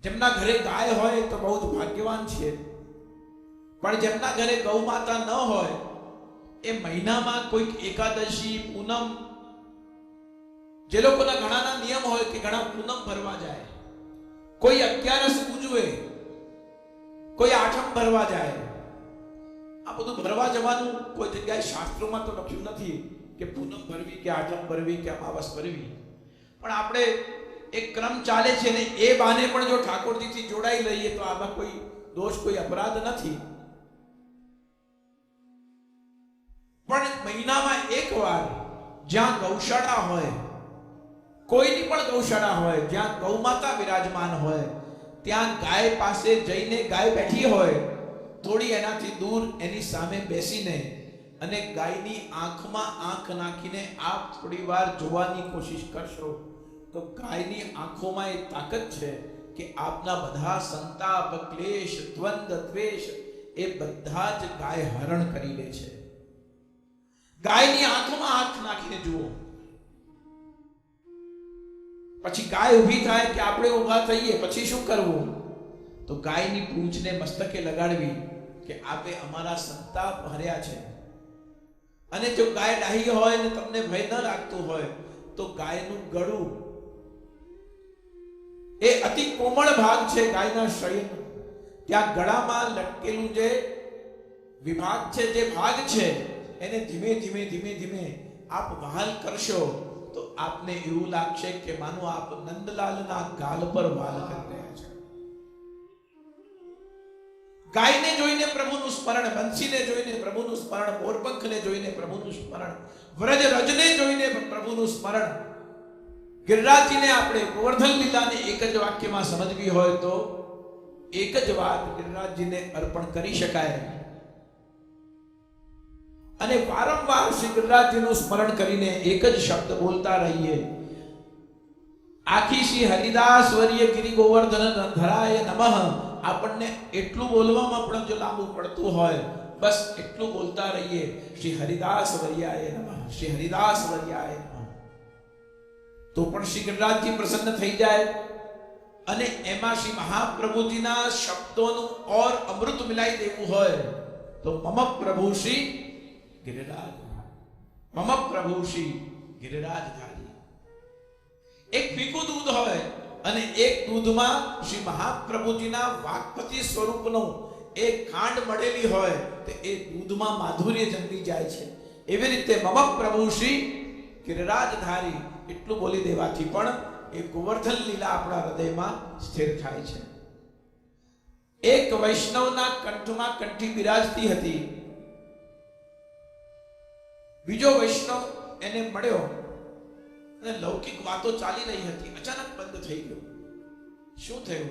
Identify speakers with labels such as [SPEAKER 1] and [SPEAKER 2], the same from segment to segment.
[SPEAKER 1] જેમના ઘરે ગાય હોય તો બહુ જ ભાગ્યવાન છે. પણ જેમના ઘરે ગૌ માતા ન હોય, એ મહિનામાં કોઈક એકાદશી, પૂનમ, જે લોકોના ઘણાના નિયમ હોય કે ઘણા પૂનમ ભરવા જાય. કોઈ અગિયારસ ઉજવે કોઈ આઠમ ભરવા જાય. આ બધું ભરવા જવાનું કોઈ જગ્યાએ શાસ્ત્રોમાં તો લખ્યું નથી કે પૂનમ ભરવી કે આઠમ ભરવી કે અમાવસ ભરવી. પણ આપણે એક ક્રમ ચાલે છે ને એ બાને પણ જો ઠાકોરજીથી જોડાઈ લઈએ તો આમાં કોઈ દોષ, કોઈ અપરાધ નથી. પણ મહિનામાં એક વાર જ્યાં ગૌશાળા હોય, કોઈની પણ ગૌશાળા હોય, જ્યાં ગૌમાતા બિરાજમાન હોય, ત્યાં ગાય પાસે જઈને ગાય બેઠી હોય થોડી એનાથી દૂર એની સામે બેસીને અને ગાયની આંખમાં આંખ નાખીને આપ થોડી વાર જોવાની કોશિશ કરશો, તો ગાયની આંખોમાં એ તાકાત છે કે આપના બધા સંતાપ, ક્લેશ, દ્વંદ, દ્વેષ એ બધા જ ગાય હરણ કરી લે છે. ગાયની આંખમાં આંખ નાખીને જુઓ. પછી ગાય ઊભી થાય કે આપણે ઊભા થઈએ, પછી શું કરવું? તો ગાયની પૂંછને મસ્તકે લગાડવી. કે આપે અમારા સંતાપ હર્યા છે. અને જો ગાય ડાહી હોય ને તમને ભય ન લાગતું હોય, તો ગાયનું ગળું એ અતિ કોમળ ભાગ છે ગાયના શરીરનો ત્યાં ગળામાં લટકેલું જે વિભાગ છે, જે ભાગ છે, એને ધીમે ધીમે ધીમે ધીમે આપ વહાલ કરશો, તો આપને એવું લાગશે કે માનો આપ નંદલાલના ગાલ પર વાલ કરી રહ્યા છે. ગાયને જોઈને પ્રભુનું સ્મરણ, બંસીને જોઈને પ્રભુનું સ્મરણ, મોરપંખને જોઈને પ્રભુનું સ્મરણ, વ્રજ રજને જોઈને પ્રભુનું સ્મરણ. ગિરરાજીને આપણે ગોવર્ધન લીલાને એક જ વાક્યમાં સમજવી હોય તો એક જ વાત ગિરિરાજજીને અર્પણ કરી શકાય. અને વારંવાર શ્રી ગિરરાજજીનું સ્મરણ કરીને એક જ શબ્દ બોલતા રહીએ. આખી શ્રી હરિદાસ વર્ય ગિરી ગોવર્ધન ધરાય નમઃ. આપણને એટલું બોલવામાં પણ જો લાંબુ પડતું હોય, બસ એટલું બોલતા રહીએ. શ્રી હરિદાસ વર્યાએ નમઃ. શ્રી હરિદાસ વર્યાએ તો પણ શ્રી ગણરાજજી પ્રસન્ન થઈ જાય. અને એમાં શ્રી મહાપ્રભુજીના શબ્દોનું ઓર અમૃત મિલાઈ દેવું હોય, તો મમ પ્રભુ શ્રી ગિરિરાજ મમ પ્રભુ શ્રી ગિરિરાજધારી એક ફીકું દૂધ હોય અને એક દૂધમાં શ્રી મહાપ્રભુજીના વાકપતિ સ્વરૂપનો એક ખાંડ મળેલી હોય તો એ દૂધમાં માધુર્ય જન્મી જાય છે. એવી રીતે મમ પ્રભુ શ્રી ગિરિરાજધારી એટલું બોલી દેવાથી પણ એ ગોવર્ધન લીલા આપણા હૃદયમાં સ્થિર થાય છે. એક વૈષ્ણવના કંઠમાં કંઠી બિરાજતી હતી. બીજો વૈષ્ણવ એને મળ્યો અને લૌકિક વાતો ચાલી રહી હતી. અચાનક બંધ થઈ ગયો. શું થયું?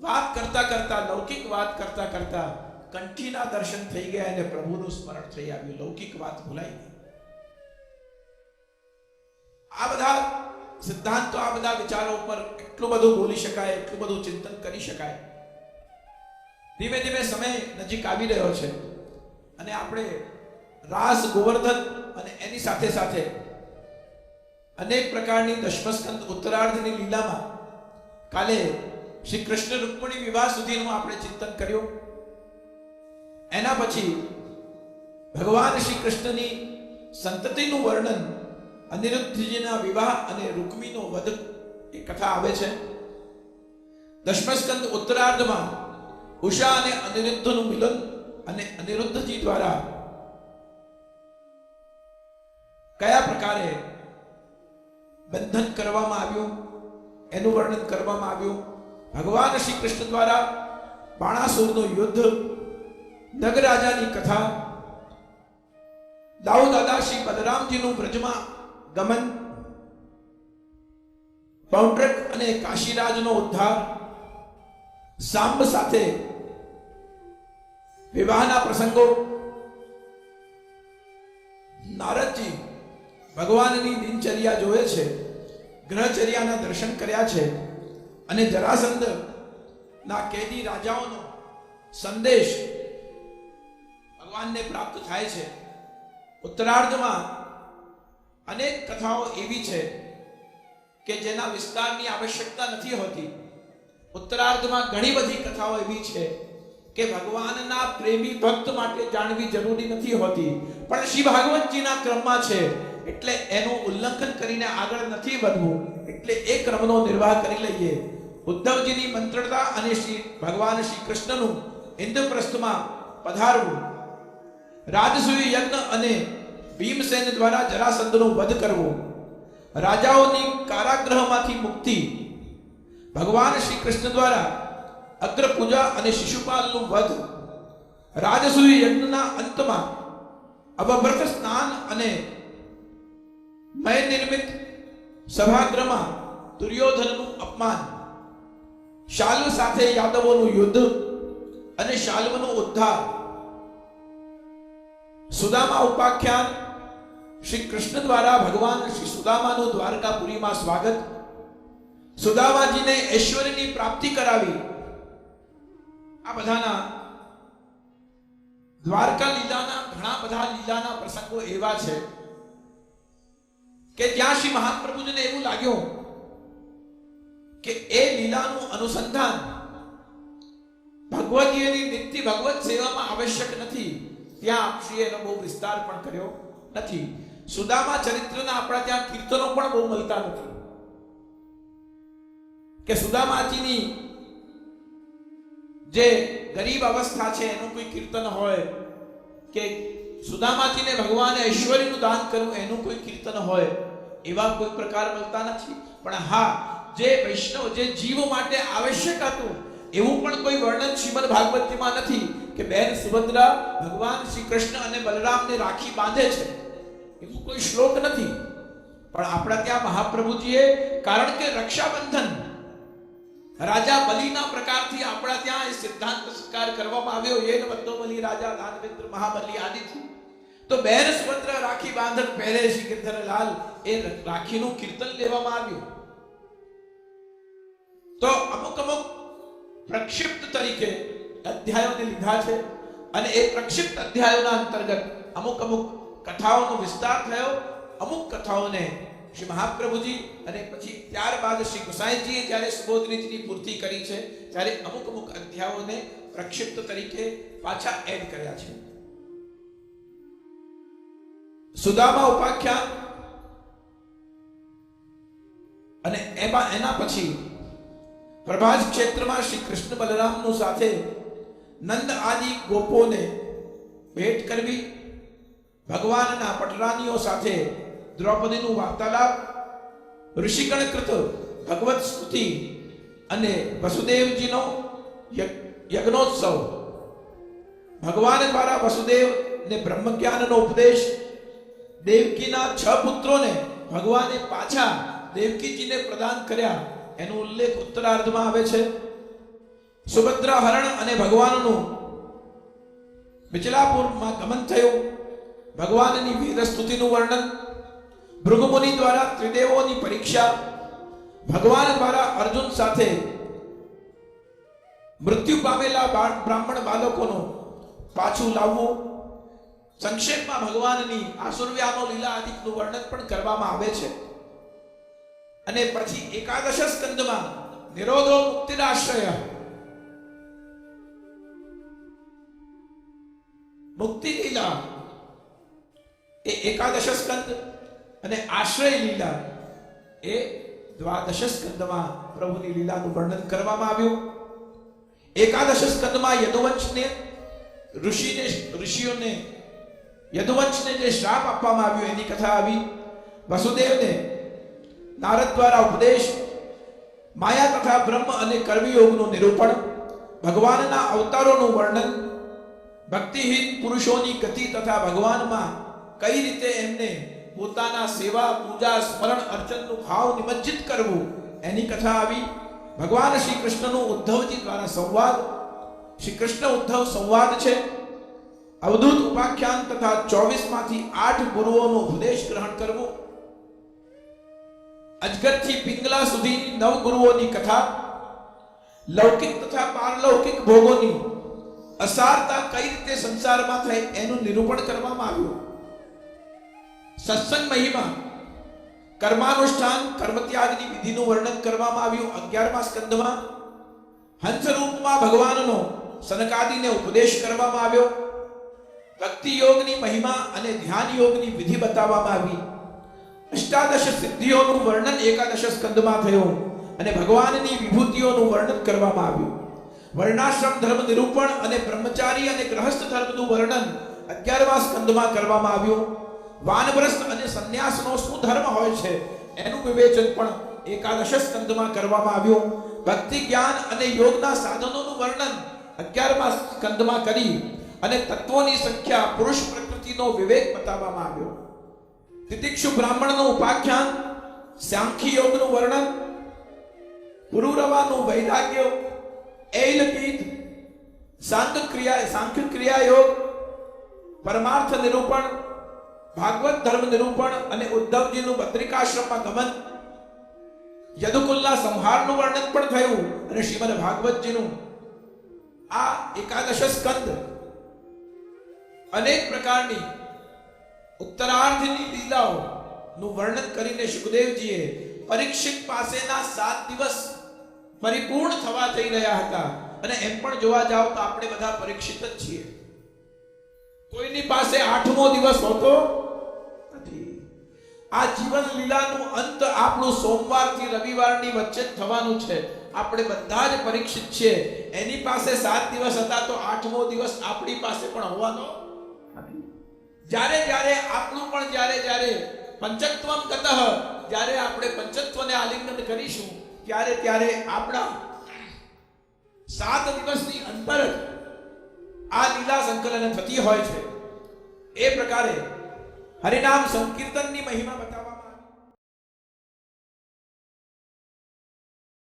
[SPEAKER 1] વાત કરતા કરતા, લૌકિક વાત કરતા કરતા કંઠીના દર્શન થઈ ગયા અને પ્રભુનું સ્મરણ થઈ આવ્યું. લૌકિક વાત ભૂલાઈ ગઈ. આ બધા સિદ્ધાંતો આ બધા વિચારો ઉપર એટલું બધું બોલી શકાય, એટલું બધું ચિંતન કરી શકાય. ધીમે ધીમે સમય નજીક આવી રહ્યો છે. અને આપણે રાસ ગોવર્ધન એની સાથે સાથે અનેક પ્રકારની દશમસ્કંદ ઉત્તરાર્ધની લીલામાં કાલે શ્રી કૃષ્ણ રૂકમણી વિવાહ સુધીનું આપણે ચિંતન કર્યું. એના પછી ભગવાન શ્રી કૃષ્ણની સંતતિનું વર્ણન અનિરુદ્ધજીના વિવાહ અને રૂકમીનો વધ એ કથા આવે છે. દશમસ્કંદ ઉત્તરાર્ધમાં ઉષા અને અનિરુદ્ધનું મિલન અને અનિરુદ્ધજી દ્વારા કયા પ્રકારે બંધન કરવામાં આવ્યું? એનું વર્ણન કરવામાં આવ્યું? ભગવાન શ્રી કૃષ્ણ દ્વારા બાણાસુરનું યુદ્ધ નગરાજાની કથા, દાઉદ દાદા શ્રી બલરામજીનું વ્રજમાં ગમન, પૌંડ્રક અને કાશીરાજનો ઉદ્ધાર, સાંબ સાથે વિવાહના પ્રસંગો, નારદજી ભગવાનની દિનચર્યા જોવે છે, ગ્રહચર્યાના દર્શન કર્યા છે અને જરાસંધ ના કેદી રાજાઓનો સંદેશ ભગવાનને પ્રાપ્ત થાય છે. ઉત્તરાર્ધમાં અનેક કથાઓ એવી છે કે જેના વિસ્તારની આવશ્યકતા નથી હોતી. ઉત્તરાર્ધમાં ઘણી બધી કથાઓ એવી છે કે ભગવાનના પ્રેમી ભક્ત માટે જાણવી જરૂરી નથી હોતી. પણ શ્રી ભાગવતજીના ક્રમમાં છે એટલે એનું ઉલ્લંઘન કરીને આગળ નથી વધવું, એટલે એ ક્રમનો નિર્વાહ કરી લઈએ. ઉદ્ધવજીની મંત્રતા અને શ્રી ભગવાન શ્રી કૃષ્ણનું ઇન્દ્રપ્રસ્થમાં પધારવું. રાજસૂય યજ્ઞ અને ભીમસેન દ્વારા જરાસંધનો વધ કરવો. રાજાઓની કારાગ્રહમાંથી મુક્તિ. ભગવાન શ્રી કૃષ્ણ દ્વારા અગ્ર પૂજા અને શિશુપાલનું વધ. રાજસૂય યજ્ઞના અંતમાં અવભ્રત સ્નાન અને મય નિર્મિત સભાગ્રહમાં દુર્યોધનનું અપમાન, શાલુ સાથે યાદવોનું યુદ્ધ અને શાલ્વનો ઉદ્ધાર. સુદામા ઉપાખ્યાન શ્રી કૃષ્ણ દ્વારા ભગવાન શ્રી સુદામાનું દ્વારકાપુરીમાં સ્વાગત. સુદામાજીને ઐશ્વર્યની પ્રાપ્તિ કરાવી. આ બધાના દ્વારકા લીલાના, ઘણા બધા લીલાના પ્રસંગો એવા છે. કે જ્યાં શ્રી મહાપ્રભુજીને એવું લાગ્યું કે એ લીલાનું અનુસંધાન ભગવદીયની નિત્ય ભગવત સેવામાં આવશ્યક નથી. ત્યાં શ્રી એનો બહુ વિસ્તાર પણ કર્યો નથી. સુદામા ચરિત્રના આપણા ત્યાં કીર્તનો પણ બહુ મળતા નથી. કે સુદામાજીની જે ગરીબ અવસ્થા છે, એનું કોઈ કીર્તન હોય કે સુદામાજીને ભગવાને ઐશ્વર્યનું દાન કર્યું એનું કોઈ કીર્તન હોય, એવા કોઈ પ્રકાર મળતા નથી. પણ હા, જે વૈષ્ણવ, જે જીવ માટે આવશ્યક હતું, એવું પણ કોઈ વર્ણન શ્રીમદ ભાગવતીમાં નથી કે બેન સુભદ્રા ભગવાન શ્રી કૃષ્ણ અને બલરામને રાખી બાંધે છે. એવું કોઈ શ્લોક નથી. પણ આપણા ત્યાં મહાપ્રભુજીએ, કારણ કે રક્ષાબંધન રાજા બલિના પ્રકારથી આપણા ત્યાં એ સિદ્ધાંત સ્વીકાર કરવામાં આવ્યો. એ બધો બલિ રાજા દાનવેન્દ્ર મહાબલી આદિથી. તો બેન સુભદ્રા રાખી બાંધન પહેરે શ્રી ગિરધરલાલ. એ રાખીનું કીર્તન લેવામાં આવ્યું. તો અમુક અમુક પ્રક્ષિપ્ત તરીકે અધ્યાયોને લીધા છે અને એ પ્રક્ષિપ્ત અધ્યાયોના અંતર્ગત અમુક અમુક કથાઓનો વિસ્તાર થયો. અમુક કથાઓને શ્રી મહાપ્રભુજી અને પછી ત્યારબાદ શ્રી ગુસાઈજીએ જ્યારે સુબોધનીજીની પૂર્તિ કરી છે, ત્યારે અમુક અમુક અધ્યાયોને પ્રક્ષિપ્ત તરીકે પાછા એડ કર્યા છે. સુદામા ઉપાખ્યાન અને એમાં એના પછી પ્રભાસ ક્ષેત્રમાં શ્રી કૃષ્ણ બલરામનું સાથે નંદ આદિ ગોપોને ભેટ કરવી, ભગવાનના પટરાનીઓ સાથે દ્રૌપદીનું વાર્તાલાપ ઋષિકણ કૃત ભગવત સ્તુતિ અને વસુદેવજીનો યજ્ઞોત્સવ. ભગવાન દ્વારા વસુદેવને બ્રહ્મ જ્ઞાનનો ઉપદેશ દેવકીના છ પુત્રોને ભગવાને પાછા દેવકીજીને પ્રદાન કર્યા. એનો ઉલ્લેખ ઉત્તરાર્ધમાં આવે છે. સુભદ્રા હરણ અને ભગવાનનું મિચલાપુરમાં ગમન થયું. ભગવાનની વીર સ્તુતિનું વર્ણન ભૃગુમુનિ દ્વારા ત્રિદેવોની પરીક્ષા, ભગવાન દ્વારા અર્જુન સાથે મૃત્યુ પામેલા બ્રાહ્મણ બાળકોનું પાછું લાવવું, સંક્ષેપમાં ભગવાનની આસુર્વ્યાનો લીલા આદિકનું વર્ણન પણ કરવામાં આવે છે. અને પછી એકાદશ સ્કંદમાં નિરોધો મુક્તિરાશ્રય મુક્તિ લીલા એ એકાદશ સ્કંદ અને આશ્રય લીલા એ દ્વાદશ સ્કંદમાં પ્રભુની લીલાનું વર્ણન કરવામાં આવ્યું. એકાદશ સ્કંદમાં યદુવંશને ઋષિને ઋષિઓને યદુવંશને જે શ્રાપ આપવામાં આવ્યો એની કથા આવી. વસુદેવને નારદ દ્વારા ઉપદેશ, માયા તથા બ્રહ્મ અને કર્મયોગનું નિરૂપણ, ભગવાનના અવતારોનું વર્ણન, ભક્તિહીન પુરુષોની ગતિ તથા ભગવાનમાં કઈ રીતે એમને પોતાના સેવા, પૂજા, સ્મરણ, અર્ચનનું ભાવ નિમજ્જિત કરવું. એની કથા આવી. ભગવાન શ્રી કૃષ્ણનું ઉદ્ધવજી દ્વારા સંવાદ. શ્રી કૃષ્ણ ઉદ્ધવ સંવાદ છે. અવધૂત ઉપાખ્યાન તથા ચોવીસમાંથી આઠ ગુરુઓનો ઉપદેશ ગ્રહણ કરવો. અજગરથી પિંગલા સુધીની નવ ગુરુઓની કથા. લૌકિક તથા પારલૌકિક ભોગોની. અસારતા કઈ રીતે સંસારમાં થાય એનું નિરૂપણ કરવામાં આવ્યું. સત્સંગ મહિમા, કર્માનુષ્ઠાન, કર્મત્યાગની વિધિનું વર્ણન કરવામાં આવ્યું અગિયારમા સ્કંદમાં. હંસરૂપમાં ભગવાનનો સનકાદીને ઉપદેશ કરવામાં આવ્યો. ભક્તિ યોગની મહિમા અને ધ્યાન યોગની વિધિ બતાવવામાં આવી. અષ્ટાદશ સિદ્ધિઓનું વર્ણન એકાદશ સ્કંદમાં થયું અને ભગવાનની વિભૂતિઓનું વર્ણન કરવામાં આવ્યું. વર્ણાશ્રમ ધર્મ નિરૂપણ અને બ્રહ્મચારી અને ગ્રહસ્થ ધર્મનું વર્ણન અગિયારમા સ્કંદમાં કરવામાં આવ્યું. વાનપ્રસ્થ અને સંન્યાસનો શું ધર્મ હોય છે, એનું વિવેચન પણ એકાદશ સ્કંદમાં કરવામાં આવ્યું. ભક્તિ, જ્ઞાન અને યોગના સાધનોનું વર્ણન અગિયારમા સ્કંદમાં કરી અને તત્વોની સંખ્યા પુરુષ પ્રકૃતિનો વિવેક બતાવવામાં આવ્યો. તિતિક્ષુ બ્રાહ્મણનું ઉપાખ્યાન સાંખ્ય યોગનું વર્ણન પુરુરવાનું વૈરાગ્ય એલપીત સાંખ ક્રિયા સાંખ્ય ક્રિયા યોગ, પરમાર્થ નિરૂપણ ભાગવત ધર્મ નિરૂપણ અને ઉદ્ધવજીનું બદ્રિકાશ્રમમાં ગમન, યદુકુલના સંહારનું વર્ણન પણ થયું અને શ્રીમદ ભાગવતજીનું આ એકાદશ સ્કંદ અનેક પ્રકારની ઉત્તરાર્ધની લીલાઓ નું વર્ણન કરીને સુખદેવજીએ પરીક્ષિત પાસેના સાત દિવસ પરિપૂર્ણ થવા જઈ રહ્યા હતા અને એમ પણ જોવા જાવ તો આપણે બધા પરીક્ષિત જ છીએ. કોઈની પાસે આઠમો દિવસ હોતો આ જીવન લીલાનું અંત આપણું સોમવારથી રવિવારની વચ્ચે જ થવાનું છે. આપણે બધા જ પરીક્ષિત છે એની પાસે સાત દિવસ હતા તો આઠમો દિવસ આપણી પાસે પણ હોવાનો જ્યારે જ્યારે આપણું પણ જ્યારે જ્યારે પંચત્વમ કતઃ જ્યારે આપણે પંચત્વને આલિંગન કરીશું, ત્યારે ત્યારે આપણા સાત દિવસની અંદર આ લીલા સંકલન થતી હોય છે. એ પ્રકારે હરિનામ સંકીર્તનની મહિમા